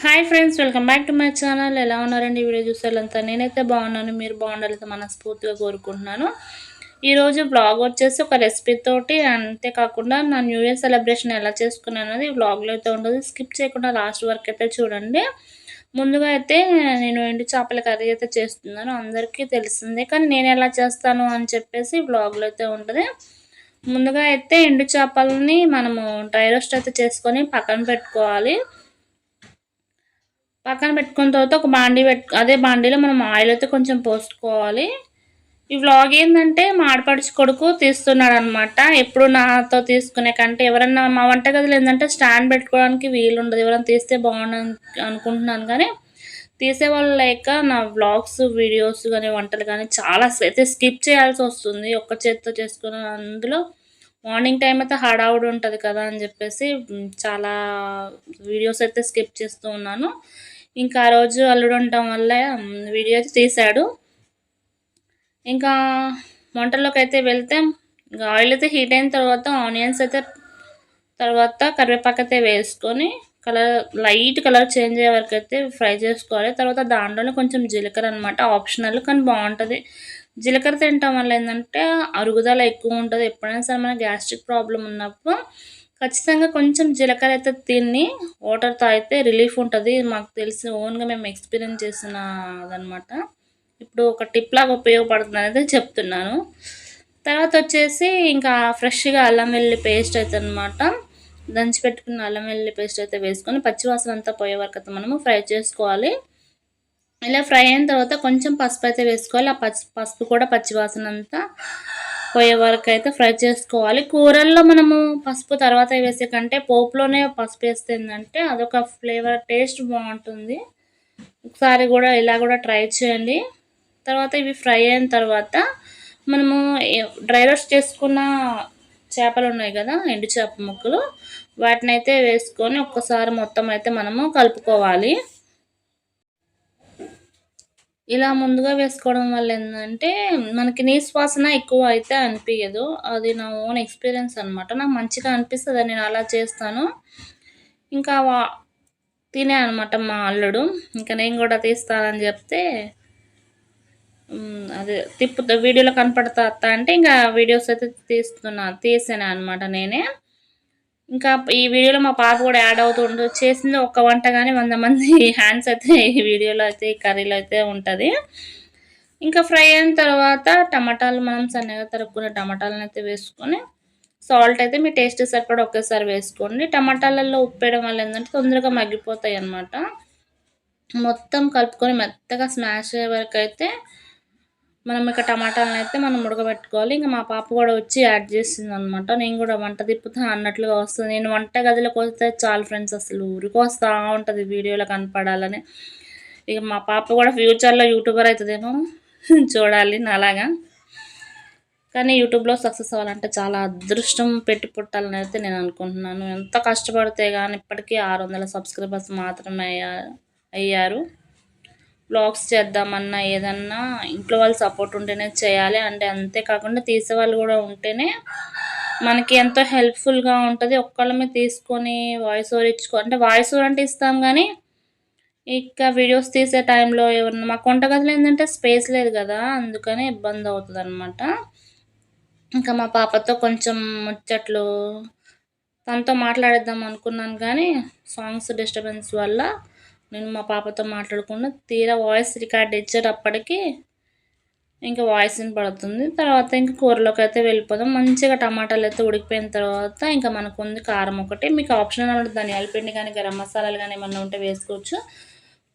Hi friends welcome back to my channel. ఎలా ఉన్నారండి? Video చూసేళ్ళంతా నేనైతే బాగున్నాను. మీరు బాగుండాలి మనస్ఫూర్తిగా కోరుకుంటున్నాను. ఈరోజు బ్లాగ్ వచ్చేసి ఒక రెసిపీ తోటి అంతేకాకుండా నా న్యూ ఇయర్ సెలబ్రేషన్ ఎలా చేసుకున్నాను అనేది బ్లాగ్లో అయితే ఉండదు. స్కిప్ చేయకుండా లాస్ట్ వరకు అయితే చూడండి. ముందుగా అయితే నేను ఎండు చేపల కర్రీ అయితే చేస్తున్నాను. అందరికీ తెలిసిందే కానీ నేను ఎలా చేస్తాను అని చెప్పేసి బ్లాగ్లో అయితే ఉంటుంది ముందుగా అయితే ఎండు చేపలని మనము డ్రై రోస్ట్ అయితే చేసుకొని పక్కన పెట్టుకోవాలి. పక్కన పెట్టుకున్న తర్వాత ఒక బాండీ పెట్టు అదే బాండీలో మనం ఆయిల్ అయితే కొంచెం పోసుకోవాలి. ఈ వ్లాగ్ ఏంటంటే మా ఆడపడిచి కొడుకు తీస్తున్నాడు అనమాట ఎప్పుడు నాతో తీసుకునే కంటే ఎవరన్నా మా వంటగదిలో ఏంటంటే స్టాండ్ పెట్టుకోవడానికి వీలు ఉండదు ఎవరైనా తీస్తే బాగుండు అనుకుంటున్నాను కానీ తీసేవాళ్ళు లేక నా వ్లాగ్స్ వీడియోస్ కానీ వంటలు కానీ చాలా అయితే స్కిప్ చేయాల్సి వస్తుంది. ఒక్క చేతితో చేసుకున్న అందులో మార్నింగ్ టైం అయితే హడావుడి ఉంటుంది కదా అని చెప్పేసి చాలా వీడియోస్ అయితే స్కిప్ చేస్తూ ఉన్నాను. ఇంకా ఆ రోజు అల్లుడు ఉండటం వల్ల వీడియో అయితే తీశాడు. ఇంకా వంటల్లోకి అయితే వెళ్తే ఇంకా ఆయిల్ అయితే హీట్ అయిన తర్వాత ఆనియన్స్ అయితే తర్వాత కరివేపాకు అయితే వేసుకొని కలర్ లైట్ కలర్ చేంజ్ అయ్యే వరకు అయితే ఫ్రై చేసుకోవాలి. తర్వాత దాంట్లోనే కొంచెం జీలకర్ర అనమాట ఆప్షనల్ కానీ బాగుంటుంది. జీలకర్ర తినటం వల్ల ఏంటంటే అరుగుదల ఎక్కువ ఉంటుంది. ఎప్పుడైనా సరే మన గ్యాస్ట్రిక్ ప్రాబ్లం ఉన్నప్పుడు ఖచ్చితంగా కొంచెం జీలకర్ర అయితే తిని వాటర్ తాగితే రిలీఫ్ ఉంటుంది. మాకు తెలిసిన ఓన్గా మేము ఎక్స్పీరియన్స్ చేసిన అదనమాట ఇప్పుడు ఒక టిప్ లాగా ఉపయోగపడుతుంది అనేది చెప్తున్నాను. తర్వాత వచ్చేసి ఇంకా ఫ్రెష్గా అల్లం వెల్లి పేస్ట్ అయితే అనమాట దంచి పెట్టుకున్న అల్లం వెల్లి పేస్ట్ అయితే వేసుకొని పచ్చివాసన అంతా పోయే వరకు అయితే మనము ఫ్రై చేసుకోవాలి. ఇలా ఫ్రై అయిన తర్వాత కొంచెం పసుపు అయితే వేసుకోవాలి. ఆ పసుపు పసుపు కూడా పచ్చివాసన అంతా పోయే వరకు అయితే ఫ్రై చేసుకోవాలి. కూరల్లో మనము పసుపు తర్వాత వేసే కంటే పోపులోనే పసుపు వేస్తే ఏంటంటే అదొక ఫ్లేవర్ టేస్ట్ బాగుంటుంది. ఒకసారి కూడా ఇలా కూడా ట్రై చేయండి. తర్వాత ఇవి ఫ్రై అయిన తర్వాత మనము డ్రై రోస్ట్ చేసుకున్న చేపలు ఉన్నాయి కదా ఎండు చేప ముక్కలు వాటిని అయితే వేసుకొని ఒక్కసారి మొత్తం అయితే మనము కలుపుకోవాలి. ఇలా ముందుగా వేసుకోవడం వల్ల ఏంటంటే మనకి నీసు వాసన ఎక్కువ అయితే అనిపించదు అది నా ఓన్ ఎక్స్పీరియన్స్ అనమాట నాకు మంచిగా అనిపిస్తుంది నేను అలా చేస్తాను. ఇంకా వా తినే అనమాట మా అల్లుడు. ఇంకా నేను కూడా తీస్తానని చెప్తే అదే తిప్పుతా వీడియోలో కనపడతా అంటే ఇంకా వీడియోస్ అయితే తీస్తున్నా తీసాను అనమాట నేనే. ఇంకా ఈ వీడియోలో మా పాప కూడా యాడ్ అవుతుండు. చేసింది ఒక వంట కానీ వంద మంది హ్యాండ్స్ అయితే ఈ వీడియోలో అయితే ఈ కర్రీలో అయితే ఉంటుంది. ఇంకా ఫ్రై అయిన తర్వాత టమాటాలు మనం సన్నగా తరుక్కునే టమాటాలను అయితే వేసుకొని సాల్ట్ అయితే మీ టేస్ట్ సరిపడా ఒకేసారి వేసుకోండి. టమాటాలలో ఉప్పు వేయడం వల్ల ఏంటంటే తొందరగా మగ్గిపోతాయి అన్నమాట. మొత్తం కలుపుకొని మెత్తగా స్మాష్ అయ్యే వరకు అయితే మనం ఇక టమాటాలను అయితే మనం ఉడకబెట్టుకోవాలి. ఇంకా మా పాప కూడా వచ్చి యాడ్ చేసింది అనమాట నేను కూడా వంట తిప్పుతా అన్నట్లుగా వస్తుంది. నేను వంట గదిలోకి వస్తే చాలు ఫ్రెండ్స్ అసలు ఊరికి వస్తూ ఉంటుంది వీడియోలో కనపడాలని. ఇక మా పాప కూడా ఫ్యూచర్లో యూట్యూబర్ అవుతుందేమో చూడాలి నాలాగా. కానీ యూట్యూబ్లో సక్సెస్ అవ్వాలంటే చాలా అదృష్టం పెట్టి పుట్టాలని అయితే నేను అనుకుంటున్నాను. ఎంత కష్టపడితే కానీ ఇప్పటికీ ఆరు వందల సబ్స్క్రైబర్స్ మాత్రమే అయ్యారు. బ్లాగ్స్ చేద్దామన్నా ఏదన్నా ఇంట్లో వాళ్ళు సపోర్ట్ ఉంటేనే చేయాలి. అంటే అంతేకాకుండా తీసేవాళ్ళు కూడా ఉంటేనే మనకి ఎంతో హెల్ప్ఫుల్గా ఉంటుంది. ఒక్కళ్ళమే తీసుకొని వాయిస్ ఓవర్ ఇచ్చుకో అంటే వాయిస్ ఓవర్ అంటే ఇస్తాం కానీ ఇక వీడియోస్ తీసే టైంలో ఎవరన్నా మాకు వంటగదిలో ఏంటంటే స్పేస్ లేదు కదా అందుకని ఇబ్బంది అవుతుంది అనమాట ఇంకా మా పాపతో కొంచెం ముచ్చట్లు తనతో మాట్లాడేద్దాం అనుకున్నాను కానీ సాంగ్స్ డిస్టర్బెన్స్ వల్ల నేను మా పాపతో మాట్లాడుకున్న తీరా వాయిస్ రికార్డ్ ఇచ్చేటప్పటికి ఇంకా వాయిస్ పడుతుంది తర్వాత ఇంకా కూరలోకి అయితే వెళ్ళిపోదాం. మంచిగా టమాటాలు అయితే ఉడికిపోయిన తర్వాత ఇంకా మనకు ఉంది కారం ఒకటి. మీకు ఆప్షన్ అన్నమాట ధనియాల పిండి కానీ గరం మసాలాలు కానీ ఏమన్నా ఉంటే వేసుకోవచ్చు.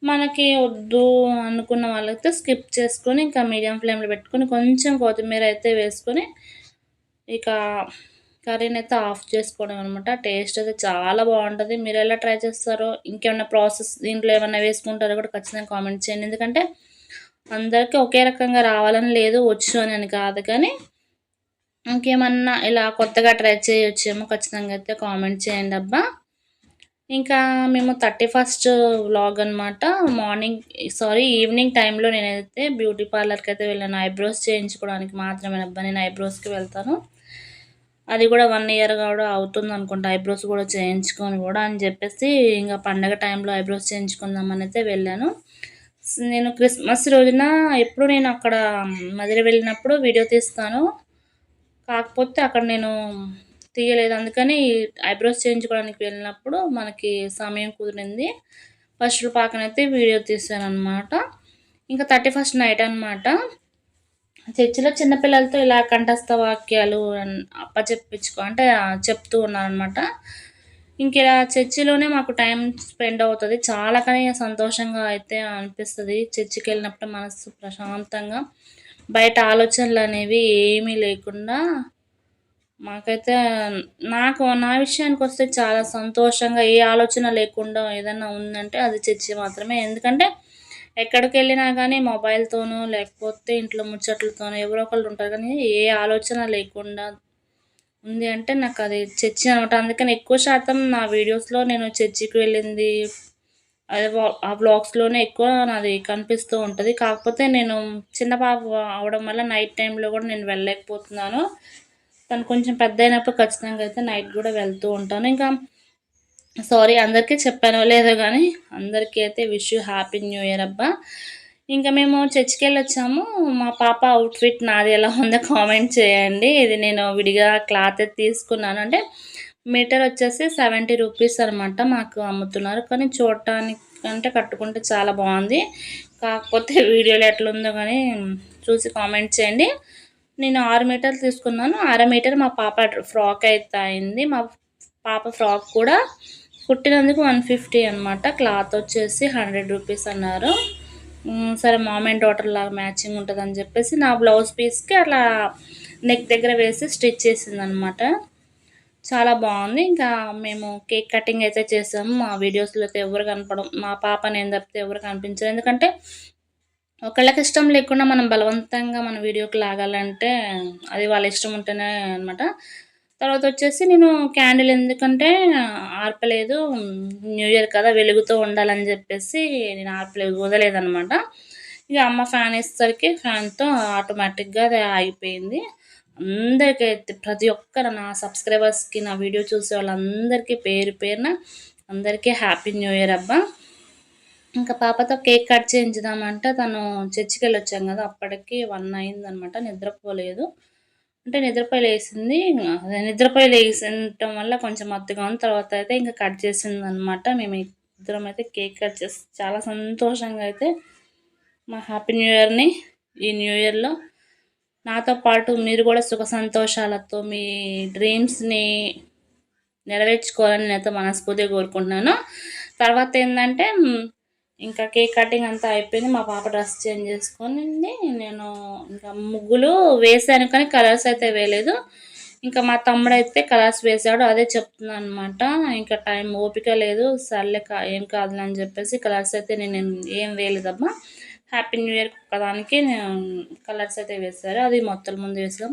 మనకి వద్దు అనుకున్న వాళ్ళైతే స్కిప్ చేసుకొని ఇంకా మీడియం ఫ్లేమ్లో పెట్టుకొని కొంచెం కొత్తిమీర అయితే వేసుకొని ఇక కర్రీని అయితే ఆఫ్ చేసుకోవడం అనమాట టేస్ట్ అయితే చాలా బాగుంటుంది. మీరు ఎలా ట్రై చేస్తారో ఇంకేమైనా ప్రాసెస్ దీంట్లో ఏమైనా వేసుకుంటారో కూడా ఖచ్చితంగా కామెంట్ చేయండి. ఎందుకంటే అందరికీ ఒకే రకంగా రావాలని లేదు వచ్చు అని కాదు. కానీ ఇంకేమన్నా ఇలా కొత్తగా ట్రై చేయొచ్చేమో ఖచ్చితంగా అయితే కామెంట్ చేయండి అబ్బా. ఇంకా మేము థర్టీ ఫస్ట్ వ్లాగ్ అనమాట మార్నింగ్ సారీ ఈవినింగ్ టైంలో నేనైతే బ్యూటీ పార్లర్కి అయితే వెళ్ళాను. ఐబ్రోస్ చేయించుకోవడానికి మాత్రమే అబ్బా నేను ఐబ్రోస్కి వెళ్తాను. అది కూడా వన్ ఇయర్ కూడా అవుతుంది అనుకుంటా ఐబ్రోస్ కూడా చేయించుకొని కూడా అని చెప్పేసి ఇంకా పండగ టైంలో ఐబ్రోస్ చేయించుకుందామని అయితే వెళ్ళాను. నేను క్రిస్మస్ రోజున ఎప్పుడు నేను అక్కడ మదిర వెళ్ళినప్పుడు వీడియో తీస్తాను. కాకపోతే అక్కడ నేను తీయలేదు. అందుకని ఐబ్రోస్ చేయించుకోవడానికి వెళ్ళినప్పుడు మనకి సమయం కుదిరింది. ఫస్ట్ పాకనైతే వీడియో తీసాను అనమాట ఇంకా థర్టీ ఫస్ట్ నైట్ అనమాట చర్చిలో చిన్నపిల్లలతో ఇలా కంఠస్థ వాక్యాలు అప్పచెప్పించుకో అంటే చెప్తూ ఉన్నారనమాట ఇంకా ఇలా చర్చిలోనే మాకు టైం స్పెండ్ అవుతుంది. చాలా కానీ సంతోషంగా అయితే అనిపిస్తుంది. చర్చికి వెళ్ళినప్పుడు మనసు ప్రశాంతంగా. బయట ఆలోచనలు అనేవి ఏమీ లేకుండా మాకైతే నాకు నా విషయానికి వస్తే చాలా సంతోషంగా ఏ ఆలోచన లేకుండా ఏదైనా ఉందంటే అది చర్చి మాత్రమే. ఎందుకంటే ఎక్కడికి వెళ్ళినా కానీ మొబైల్తోనూ లేకపోతే ఇంట్లో ముచ్చట్లతోనూ ఎవరో ఒకళ్ళు ఉంటారు. కానీ ఏ ఆలోచన లేకుండా ఉంది అంటే నాకు అది చర్చి అనమాట. అందుకని ఎక్కువ శాతం నా వీడియోస్లో నేను చర్చికి వెళ్ళింది అదే ఆ బ్లాగ్స్లోనే ఎక్కువ నాది కనిపిస్తూ ఉంటుంది. కాకపోతే నేను చిన్న పాప అవడం వల్ల నైట్ టైంలో కూడా నేను వెళ్ళలేకపోతున్నాను. తను కొంచెం పెద్ద అయినప్పుడు ఖచ్చితంగా అయితే నైట్ కూడా వెళ్తూ ఉంటాను. ఇంకా సారీ అందరికీ చెప్పానో లేదో కానీ అందరికీ అయితే wish you happy new year అబ్బా. ఇంకా మేము చర్చికి వెళ్ళొచ్చాము. మా పాప అవుట్ఫిట్ నాది ఎలా ఉందో కామెంట్ చేయండి. ఇది నేను విడిగా క్లాత్ తీసుకున్నాను. అంటే మీటర్ వచ్చేసి సెవెంటీ రూపీస్ అనమాట మాకు అమ్ముతున్నారు. కానీ చూడటానికి అంటే కట్టుకుంటే చాలా బాగుంది. కాకపోతే వీడియోలో ఎట్లుందో కానీ చూసి కామెంట్ చేయండి. నేను ఆరు మీటర్లు తీసుకున్నాను. అర మీటర్ మా పాప ఫ్రాక్ అయితే అయింది. మా పాప ఫ్రాక్ కూడా కుట్టినందుకు వన్ ఫిఫ్టీ అనమాట క్లాత్ వచ్చేసి హండ్రెడ్ రూపీస్ అన్నారు. సరే మామ్ అండ్ డాటర్ లాగా మ్యాచింగ్ ఉంటుంది అని చెప్పేసి నా బ్లౌజ్ పీస్కి అట్లా నెక్ దగ్గర వేసి స్టిచ్ చేసింది అనమాట చాలా బాగుంది. ఇంకా మేము కేక్ కటింగ్ అయితే చేసాము. మా వీడియోస్లో అయితే ఎవరు కనపడం మా పాప నేను తప్పితే ఎవరు కనిపించరు. ఎందుకంటే ఒకళ్ళకి ఇష్టం లేకుండా మనం బలవంతంగా మన వీడియోకి లాగాలంటే అది వాళ్ళ ఇష్టం ఉంటేనే అనమాట తర్వాత వచ్చేసి నేను క్యాండిల్ ఎందుకంటే ఆర్పలేదు. న్యూ ఇయర్ కదా వెలుగుతూ ఉండాలని చెప్పేసి నేను ఆర్పలేదు వదలేదనమాట ఇక అమ్మ ఫ్యాన్ వేసేసరికి ఫ్యాన్తో ఆటోమేటిక్గా అది ఆగిపోయింది. అందరికైతే ప్రతి ఒక్కరు నా సబ్స్క్రైబర్స్కి నా వీడియో చూసే వాళ్ళందరికీ పేరు పేరున అందరికీ హ్యాపీ న్యూ ఇయర్ అబ్బా. ఇంకా పాపతో కేక్ కట్ చేయించుదామంటే తను చర్చికి వెళ్ళి వచ్చాం కదా అప్పటికి వన్ అయిందనమాట నిద్రపోలేదు. అంటే నిద్రపోయి లేసింది నిద్రపై నిద్రపోయి వల్ల కొంచెం మత్తుగా ఉంది. తర్వాత అయితే ఇంకా కట్ చేసింది అనమాట మేము ఇద్దరం అయితే కేక్ కట్ చేసి చాలా సంతోషంగా అయితే మా హ్యాపీ న్యూ ఇయర్ని ఈ న్యూ ఇయర్లో నాతో పాటు మీరు కూడా సుఖ సంతోషాలతో మీ డ్రీమ్స్ని నెరవేర్చుకోవాలని నేనైతే మనస్ఫూర్తిగా కోరుకుంటున్నాను. తర్వాత ఏంటంటే ఇంకా కేక్ కటింగ్ అంతా అయిపోయింది. మా పాప డ్రెస్ చేంజ్ చేసుకొని నేను ఇంకా ముగ్గులు వేసాను కానీ కలర్స్ అయితే వేయలేదు. ఇంకా మా తమ్ముడు అయితే కలర్స్ వేసాడు. అదే చెప్తున్నాను అనమాట ఇంకా టైం ఓపిక లేదు. సర్లే ఏం కాదులే అని చెప్పేసి కలర్స్ అయితే నేను ఏం వేయలేదమ్మా. హ్యాపీ న్యూ ఇయర్ ఒకదానికి కలర్స్ అయితే వేశారు. అది మొత్తం ముందు వేసాం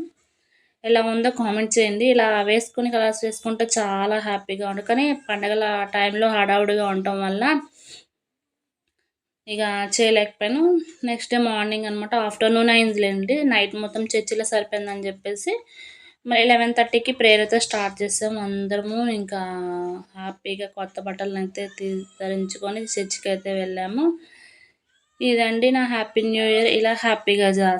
ఎలా ఉందో కామెంట్ చేయండి. ఇలా వేసుకుని కలర్స్ వేసుకుంటే చాలా హ్యాపీగా ఉంటుంది కానీ పండగల టైంలో హడావుడిగా ఉండటం వల్ల ఇక చేయలేకపోయాను. నెక్స్ట్ డే మార్నింగ్ అనమాట ఆఫ్టర్నూన్ అయిందిలేండి. నైట్ మొత్తం చర్చిలో సరిపోయిందని చెప్పేసి మరి లెవెన్ థర్టీకి ప్రేయర్ అయితే స్టార్ట్ చేసాం. అందరము ఇంకా హ్యాపీగా కొత్త బట్టలను అయితే ధరించుకొని చర్చికి అయితే వెళ్ళాము. ఇదండి నా హ్యాపీ న్యూ ఇయర్ ఇలా హ్యాపీగా చేస్తాను